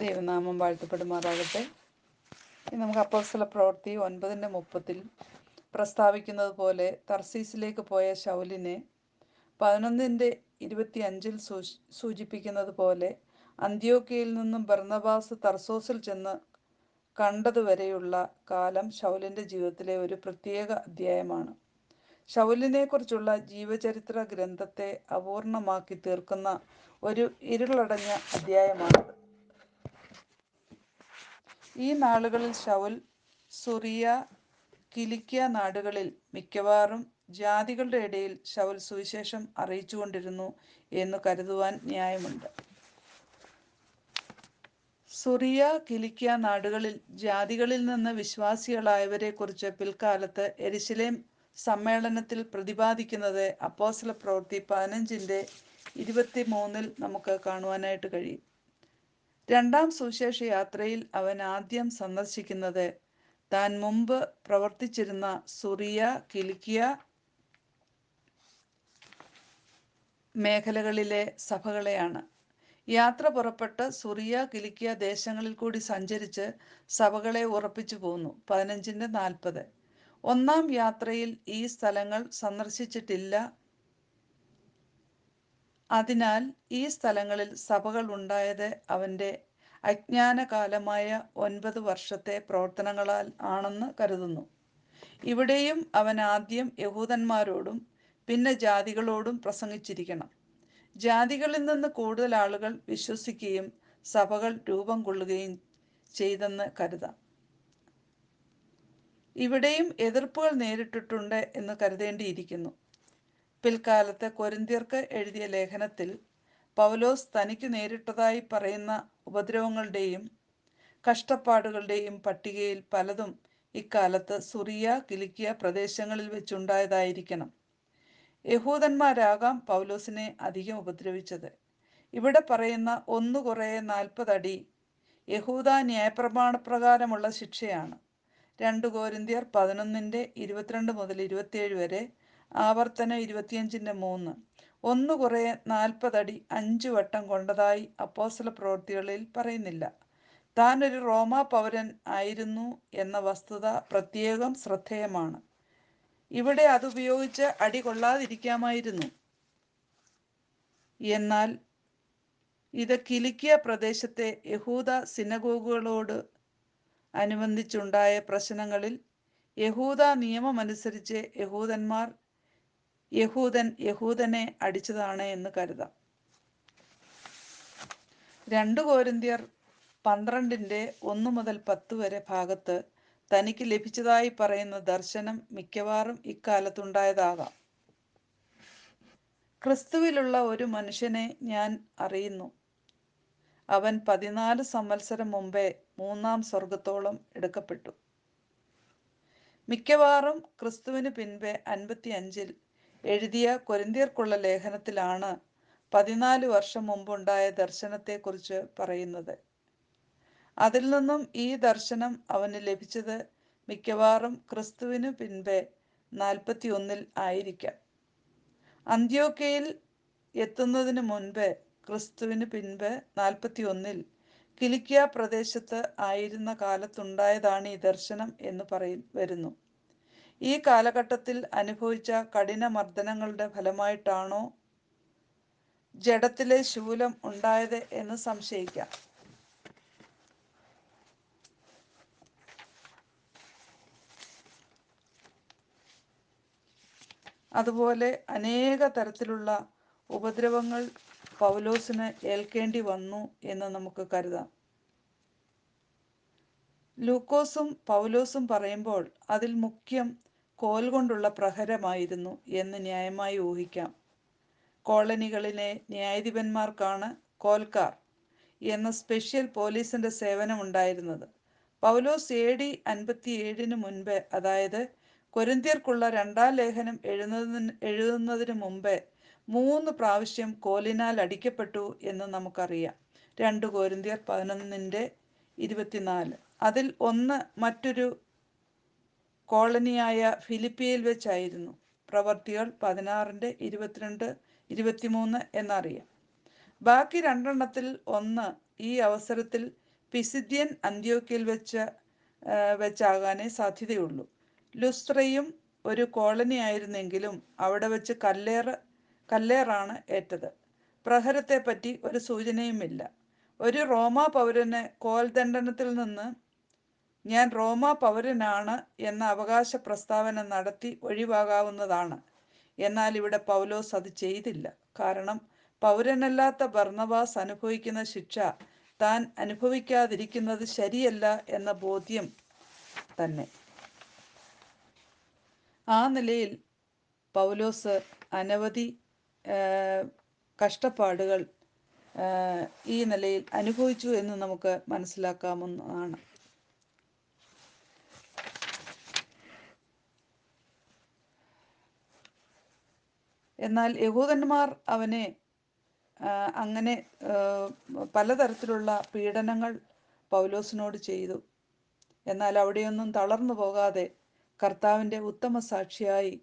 ദൈവനാമം വാഴ്ത്തപ്പെടുമാറാകട്ടെ. ഇനി നമുക്ക് അപ്പോസ്തല പ്രവൃത്തി ഒൻപതിന്റെ മുപ്പത്തിൽ പ്രസ്താവിക്കുന്നത് പോലെ തർസീസിലേക്ക് പോയ ശൗലിനെ പതിനൊന്നിന്റെ ഇരുപത്തി അഞ്ചിൽ സൂചിപ്പിക്കുന്നത് പോലെ അന്ത്യോക്കയിൽ നിന്നും ബർന്നബാസ് തർസോസിൽ ചെന്ന് കണ്ടതുവരെയുള്ള കാലം ശൗലിന്റെ ജീവിതത്തിലെ ഒരു പ്രത്യേക അധ്യായമാണ്. ശൗലിനെക്കുറിച്ചുള്ള ജീവചരിത്ര ഗ്രന്ഥത്തെ അപൂർണമാക്കി തീർക്കുന്ന ഒരു ഇരുളടഞ്ഞ അധ്യായമാണിത്. ഈ നാളുകളിൽ ശൗൽ സുറിയ കിലിക്യ നാടുകളിൽ മിക്കവാറും ജാതികളുടെ ഇടയിൽ ശൗൽ സുവിശേഷം അറിയിച്ചുകൊണ്ടിരുന്നു എന്ന് കരുതുവാൻ ന്യായമുണ്ട്. സുറിയ കിലിക്യ നാടുകളിൽ ജാതികളിൽ നിന്ന് വിശ്വാസികളായവരെ കുറിച്ച് പിൽക്കാലത്ത് എരിശിലേം സമ്മേളനത്തിൽ പ്രതിപാദിക്കുന്നത് അപ്പോസ്ല പ്രവൃത്തി പതിനഞ്ചിന്റെ ഇരുപത്തി മൂന്നിൽ നമുക്ക് കാണുവാനായിട്ട് കഴിയും. രണ്ടാം സുവിശേഷ യാത്രയിൽ അവൻ ആദ്യം സന്ദർശിക്കുന്നത് താൻ മുമ്പ് പ്രവർത്തിച്ചിരുന്ന സുറിയ കിലിക്കിയ മേഖലകളിലെ സഭകളെയാണ്. യാത്ര പുറപ്പെട്ട് സുറിയ കിലിക്കിയ ദേശങ്ങളിൽ കൂടി സഞ്ചരിച്ച് സഭകളെ ഉറപ്പിച്ചു പോന്നു പതിനഞ്ചിന്റെ നാൽപ്പത്. ഒന്നാം യാത്രയിൽ ഈ സ്ഥലങ്ങൾ സന്ദർശിച്ചിട്ടില്ല അതിനാൽ ഈ സ്ഥലങ്ങളിൽ സഭകൾ ഉണ്ടായത് അവന്റെ അജ്ഞാനകാലമായ ഒൻപത് വർഷത്തെ പ്രവർത്തനങ്ങളാൽ ആണെന്ന് കരുതുന്നു. ഇവിടെയും അവൻ ആദ്യം യഹൂദന്മാരോടും പിന്നെ ജാതികളോടും പ്രസംഗിച്ചിരിക്കണം. ജാതികളിൽ നിന്ന് കൂടുതൽ ആളുകൾ വിശ്വസിക്കുകയും സഭകൾ രൂപം കൊള്ളുകയും ചെയ്തെന്ന് കരുതാം. ഇവിടെയും എതിർപ്പുകൾ നേരിട്ടിട്ടുണ്ട് എന്ന് കരുതേണ്ടിയിരിക്കുന്നു. പിൽക്കാലത്ത് കൊരിന്ത്യർക്ക് എഴുതിയ ലേഖനത്തിൽ പൗലോസ് തനിക്ക് നേരിട്ടതായി പറയുന്ന ഉപദ്രവങ്ങളുടെയും കഷ്ടപ്പാടുകളുടെയും പട്ടികയിൽ പലതും ഇക്കാലത്ത് സുറിയ കിലിക്കിയ പ്രദേശങ്ങളിൽ വെച്ചുണ്ടായതായിരിക്കണം. യഹൂദന്മാരാകാം പൗലോസിനെ അധികം ഉപദ്രവിച്ചത്. ഇവിടെ പറയുന്ന ഒന്ന് കുറേ നാൽപ്പതടി യഹൂദ ന്യായപ്രമാണപ്രകാരമുള്ള ശിക്ഷയാണ്. രണ്ട് കോരിന്ത്യർ പതിനൊന്നിന്റെ ഇരുപത്തിരണ്ട് മുതൽ ഇരുപത്തിയേഴ് വരെ ആവർത്തനം ഇരുപത്തിയഞ്ചിന്റെ മൂന്ന്. ഒന്ന് കുറേ നാൽപ്പതടി അഞ്ച് വട്ടം കൊണ്ടതായി അപ്പോസല പ്രവൃത്തികളിൽ പറയുന്നില്ല. താൻ ഒരു റോമാ പൗരൻ ആയിരുന്നു എന്ന വസ്തുത പ്രത്യേകം ശ്രദ്ധേയമാണ്. ഇവിടെ അതുപയോഗിച്ച് അടി കൊള്ളാതിരിക്കാമായിരുന്നു. എന്നാൽ ഇത് കിലിക്കിയ പ്രദേശത്തെ യഹൂദ സിനഗോഗുകളോട് അനുബന്ധിച്ചുണ്ടായ പ്രശ്നങ്ങളിൽ യഹൂദ നിയമമനുസരിച്ച് യഹൂദന്മാർ യഹൂദൻ യഹൂദനെ അടിച്ചതാണ് എന്ന് കരുതാം. രണ്ട് കോരിന്തിയർ പന്ത്രണ്ടിന്റെ ഒന്ന് മുതൽ പത്ത് വരെ ഭാഗത്ത് തനിക്ക് ലഭിച്ചതായി പറയുന്ന ദർശനം മിക്കവാറും ഇക്കാലത്തുണ്ടായതാകാം. ക്രിസ്തുവിലുള്ള ഒരു മനുഷ്യനെ ഞാൻ അറിയുന്നു. അവൻ പതിനാല് സംവത്സരം മുമ്പേ മൂന്നാം സ്വർഗത്തോളം എടുക്കപ്പെട്ടു. മിക്കവാറും ക്രിസ്തുവിന് പിൻപേ അൻപത്തി അഞ്ചിൽ എഴുതിയ കൊരിന്തിയർക്കുള്ള ലേഖനത്തിലാണ് പതിനാല് വർഷം മുമ്പുണ്ടായ ദർശനത്തെക്കുറിച്ച് പറയുന്നത്. അതിൽ നിന്നും ഈ ദർശനം അവന് ലഭിച്ചത് മിക്കവാറും ക്രിസ്തുവിനു പിൻപേ നാൽപ്പത്തി ഒന്നിൽ ആയിരിക്കാം. അന്ത്യോക്കയിൽ എത്തുന്നതിന് മുൻപ് ക്രിസ്തുവിന് പിൻപ് നാൽപ്പത്തി ഒന്നിൽ കിലിക്കിയ പ്രദേശത്ത് ആയിരുന്ന കാലത്തുണ്ടായതാണ് ഈ ദർശനം എന്ന് പറയ വരുന്നു. ഈ കാലഘട്ടത്തിൽ അനുഭവിച്ച കഠിന മർദ്ദനങ്ങളുടെ ഫലമായിട്ടാണോ ജഡത്തിലെ ശൂലം ഉണ്ടായത് എന്ന് സംശയിക്കാം. അതുപോലെ അനേക തരത്തിലുള്ള ഉപദ്രവങ്ങൾ പൗലോസിന് ഏൽക്കേണ്ടി വന്നു എന്ന് നമുക്ക് കരുതാം. ലൂക്കോസും പൗലോസും പറയുമ്പോൾ അതിൽ മുഖ്യം കോൽ കൊണ്ടുള്ള പ്രഹരമായിരുന്നു എന്ന് ന്യായമായി ഊഹിക്കാം. കോളനികളിലെ ന്യായാധിപന്മാർക്കാണ് കോൽക്കാർ എന്ന സ്പെഷ്യൽ പോലീസിന്റെ സേവനമുണ്ടായിരുന്നത്. പൗലോസ് എ ഡി അൻപത്തി ഏഴിന് മുൻപ് അതായത് കൊരിന്ത്യർക്കുള്ള രണ്ടാം ലേഖനം എഴുതുന്നതിന് എഴുതുന്നതിന് മുമ്പേ മൂന്ന് പ്രാവശ്യം കോലിനാൽ അടിക്കപ്പെട്ടു എന്ന് നമുക്കറിയാം. രണ്ട് കോരിന്തിയർ പതിനൊന്നിന്റെ ഇരുപത്തിനാല്. അതിൽ ഒന്ന് മറ്റൊരു കോളനിയായ ഫിലിപ്പിയയിൽ വെച്ചായിരുന്നു. പ്രവർത്തികൾ പതിനാറിന്റെ ഇരുപത്തിരണ്ട് ഇരുപത്തിമൂന്ന് എന്നറിയാം. ബാക്കി രണ്ടെണ്ണത്തിൽ ഒന്ന് ഈ അവസരത്തിൽ പിസിദ്യൻ അന്ത്യോക്കിൽ വെച്ച് വെച്ചാകാനേ സാധ്യതയുള്ളൂ. ലുസ്ത്രയും ഒരു കോളനി ആയിരുന്നെങ്കിലും അവിടെ വെച്ച് കല്ലേറ് കല്ലേറാണ് ഏറ്റത്. പ്രഹരത്തെപ്പറ്റി ഒരു സൂചനയുമില്ല. ഒരു റോമാ പൗരന് കോൽദണ്ഡനത്തിൽ നിന്ന് ഞാൻ റോമാ പൗരനാണ് എന്ന അവകാശ പ്രസ്താവന നടത്തി ഒഴിവാകാവുന്നതാണ്. എന്നാൽ ഇവിടെ പൗലോസ് അത് ചെയ്തില്ല. കാരണം പൗരനല്ലാത്ത ഭർണവാസ് അനുഭവിക്കുന്ന ശിക്ഷ താൻ അനുഭവിക്കാതിരിക്കുന്നത് ശരിയല്ല എന്ന ബോധ്യം തന്നെ. ആ നിലയിൽ പൗലോസ് അനവധി കഷ്ടപ്പാടുകൾ ഈ നിലയിൽ അനുഭവിച്ചു എന്ന് നമുക്ക് മനസ്സിലാക്കാവുന്നതാണ്. എന്നാൽ യഹൂദന്മാർ അവനെ അങ്ങനെ പലതരത്തിലുള്ള പീഡനങ്ങൾ പൗലോസിനോട് ചെയ്തു. എന്നാൽ അവിടെയൊന്നും തളർന്നു പോകാതെ കർത്താവിന്റെ ഉത്തമ സാക്ഷിയായി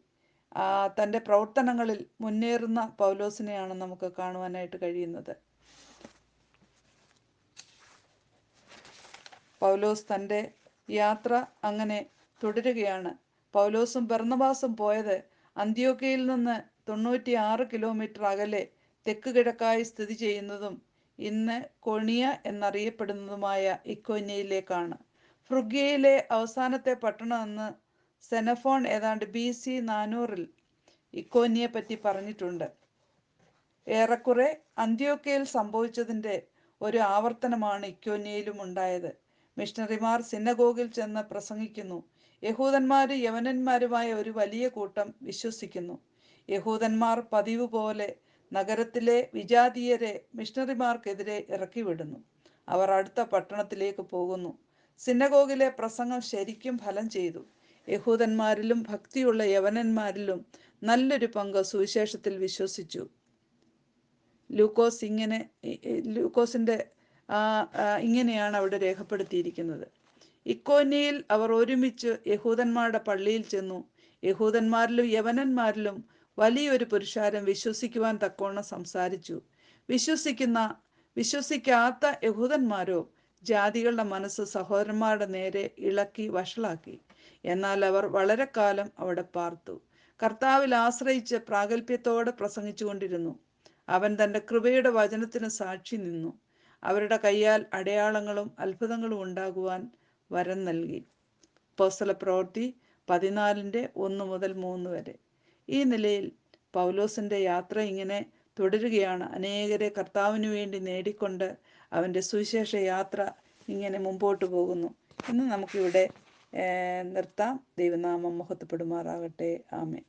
തന്റെ പ്രവർത്തനങ്ങളിൽ മുന്നേറുന്ന പൗലോസിനെയാണ് നമുക്ക് കാണുവാനായിട്ട് കഴിയുന്നത്. പൗലോസ് തന്റെ യാത്ര അങ്ങനെ തുടരുകയാണ്. പൗലോസും ബർന്നബാസും പോയത് അന്ത്യോക്കയിൽ നിന്ന് തൊണ്ണൂറ്റി ആറ് കിലോമീറ്റർ അകലെ തെക്ക് കിഴക്കായി സ്ഥിതി ചെയ്യുന്നതും ഇന്ന് കൊണിയ എന്നറിയപ്പെടുന്നതുമായ ഇക്കോന്യയിലേക്കാണ്. ഫ്രുഗ്യയിലെ അവസാനത്തെ പട്ടണമെന്ന് സെനഫോൺ ഏതാണ്ട് ബി സി നാനൂറിൽ ഇക്കോന്യയെ പറ്റി പറഞ്ഞിട്ടുണ്ട്. ഏറെക്കുറെ അന്ത്യോക്കയിൽ സംഭവിച്ചതിന്റെ ഒരു ആവർത്തനമാണ് ഇക്കോന്യയിലും ഉണ്ടായത്. മിഷണറിമാർ സിന്നഗോഗിൽ ചെന്ന് പ്രസംഗിക്കുന്നു. യഹൂദന്മാരും യവനന്മാരുമായ ഒരു വലിയ കൂട്ടം വിശ്വസിക്കുന്നു. യഹൂദന്മാർ പതിവ് പോലെ നഗരത്തിലെ വിജാതീയരെ മിഷണറിമാർക്കെതിരെ ഇറക്കിവിടുന്നു. അവർ അടുത്ത പട്ടണത്തിലേക്ക് പോകുന്നു. സിന്നഗോഗിലെ പ്രസംഗം ശരിക്കും ഫലം ചെയ്തു. യഹൂദന്മാരിലും ഭക്തിയുള്ള യവനന്മാരിലും നല്ലൊരു പങ്ക് സുവിശേഷത്തിൽ വിശ്വസിച്ചു. ലൂക്കോസ് ഇങ്ങനെ ലൂക്കോസിന്റെ ഇങ്ങനെയാണ് അവിടെ രേഖപ്പെടുത്തിയിരിക്കുന്നത്. ഇക്കോന്യയിൽ അവർ ഒരുമിച്ച് യഹൂദന്മാരുടെ പള്ളിയിൽ ചെന്നു. യഹൂദന്മാരിലും യവനന്മാരിലും വലിയൊരു പുരുഷാരം വിശ്വസിക്കുവാൻ തക്കോണം സംസാരിച്ചു. വിശ്വസിക്കുന്ന വിശ്വസിക്കാത്ത യഹൂദന്മാരോ ജാതികളുടെ മനസ്സ് സഹോദരന്മാരുടെ നേരെ ഇളക്കി വഷളാക്കി. എന്നാൽ അവർ വളരെ കാലം അവിടെ പാർത്തു. കർത്താവിൽ ആശ്രയിച്ച് പ്രാഗൽഭ്യത്തോടെ പ്രസംഗിച്ചുകൊണ്ടിരുന്നു അവൻ തന്റെ കൃപയുടെ വചനത്തിന് സാക്ഷി നിന്നു. അവരുടെ കയ്യാൽ അടയാളങ്ങളും അത്ഭുതങ്ങളും ഉണ്ടാകുവാൻ വരം നൽകി. പോസ്തല പ്രവൃത്തി പതിനാലിന്റെ ഒന്ന് മുതൽ മൂന്ന് വരെ. ഈ നിലയിൽ പൗലോസിന്റെ യാത്ര ഇങ്ങനെ തുടരുകയാണ്. അനേകരെ കർത്താവിന് വേണ്ടി നേടിക്കൊണ്ട് അവന്റെ സുവിശേഷ യാത്ര ഇങ്ങനെ മുമ്പോട്ട് പോകുന്നു. ഇന്ന് നമുക്കിവിടെ നിർത്താം. ദൈവനാമം മഹത്വപ്പെടുമാറാകട്ടെ. ആമേ